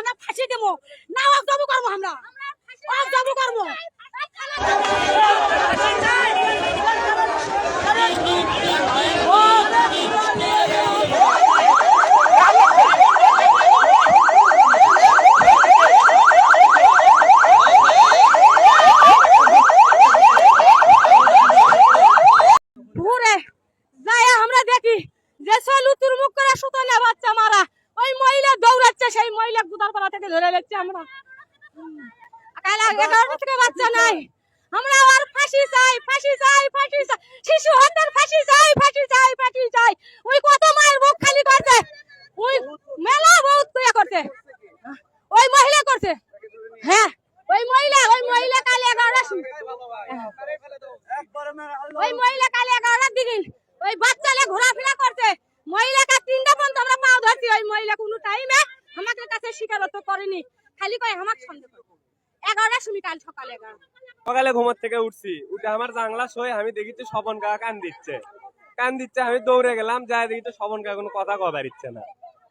আমরা ফাঁসি দেবো। না ওক করব আমরা। ওক করব। দেখি, যে সলু তুরমুখ করে সুতো বাচ্চা মারা, ওই মহিলা সেই মহিলা গুদারপাড়া থেকে ধরে লেগছে আমরা। এগারোটা বাচ্চা নাই। আমরা আর ফাঁসি চাই ফাঁসি চাই, ফাঁসি শিশু হত্যার ফাঁসি চাই ফাঁসি চাই ফাঁসি চাই। ওই কত মায়ের করছে? মেলা করছে। ওই মহিলা করছে। হ্যাঁ ওই মহিলা ওই মহিলা কাল ওই মহিলা কাল দিকে ওই বাচ্চালে ঘোরাফেরা করছে। মহিলাকে তিনটা পর্যন্ত আমরা পাও ধরছি। ওই মহিলা কোনো টাইমে আমাদের কাছে স্বীকারোক্ত করেনি। খালি কয় আমাকে সন্দেহ করে। এগারোটার সময় কাল সকালে সকালে ঘুমার থেকে উঠছি। উঠে আমার জাংলা সই, আমি দেখি তো স্বপন কাকা কান দিচ্ছে। কান দিচ্ছে, আমি দৌড়ে গেলাম যা দেখি তো স্বপন কাকা কোনো কথা কবার ইচ্ছে না।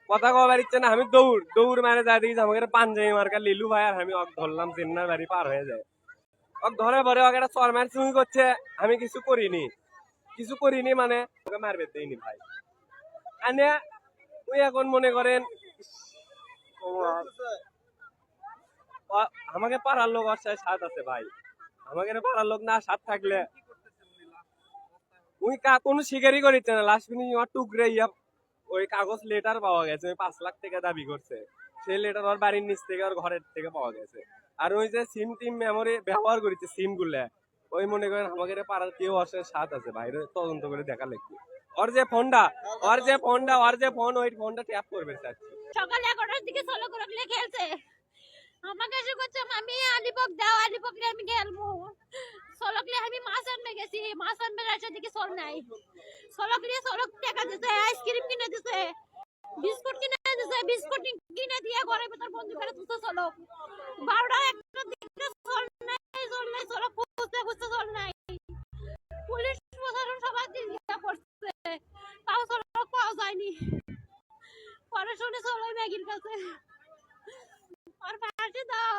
কথা কবার ইচ্ছে না, আমি দৌড় দৌড় মারে যা দেখি আমাকে পাঞ্জাবি মার্কা লিলু ভাই আর আমি অক ধরলাম চেন্নাই বাড়ি পার হয়ে যায়। অক ধরে পরে ওকে একটা চরমার চুমি করছে, আমি কিছু করিনি। কিছু করিনি মানে ওকে মারবে দেয়নি ভাই। আনে ওই এখন মনে করেন আমাকে পাড়ার লোক অসায় সাথ আছে ভাই। আমাকে পাড়ার লোক না সাথ থাকলে উই কা কোনো শিকারই করিচ্ছে না। লাস্ট মিনিট আমার টুকরে ইয়া ওই কাগজ লেটার পাওয়া গেছে। পাঁচ লাখ টাকা দাবি করছে। সেই লেটার ওর বাড়ির নিচ থেকে ওর ঘরের থেকে পাওয়া গেছে। আর ওই যে সিম টিম মেমোরি ব্যবহার করেছে সিমগুলা, ওই মনে করেন আমাকে পাড়ার কেউ অসায় সাথ আছে বাইরে তদন্ত করে দেখা লাগবে ওর যে ফোনটা ওর যে ফোনটা ওর যে ফোন ওই ফোনটা ট্যাপ করবে চাচ্ছি। সকালে এগারোটার দিকে ষোলো করে খেলছে। আমাকে এসে করছে আমি আলিপক দাও আলিপক আমি খেলব। নিয়ে আমি মাছ আনবে গেছি, মাছ আনবে রাস্তার দিকে সল নাই। নিয়ে সলক টাকা দিছে, আইসক্রিম কিনে দিছে, বিস্কুট কিনে দিছে, বিস্কুট কিনে দিয়ে ঘরের ভেতর বন্ধু করে তুলছে সলক বারোটা একটা দিকে শুনে চলো ম্যাগির কাছে। আর পাশে দাও।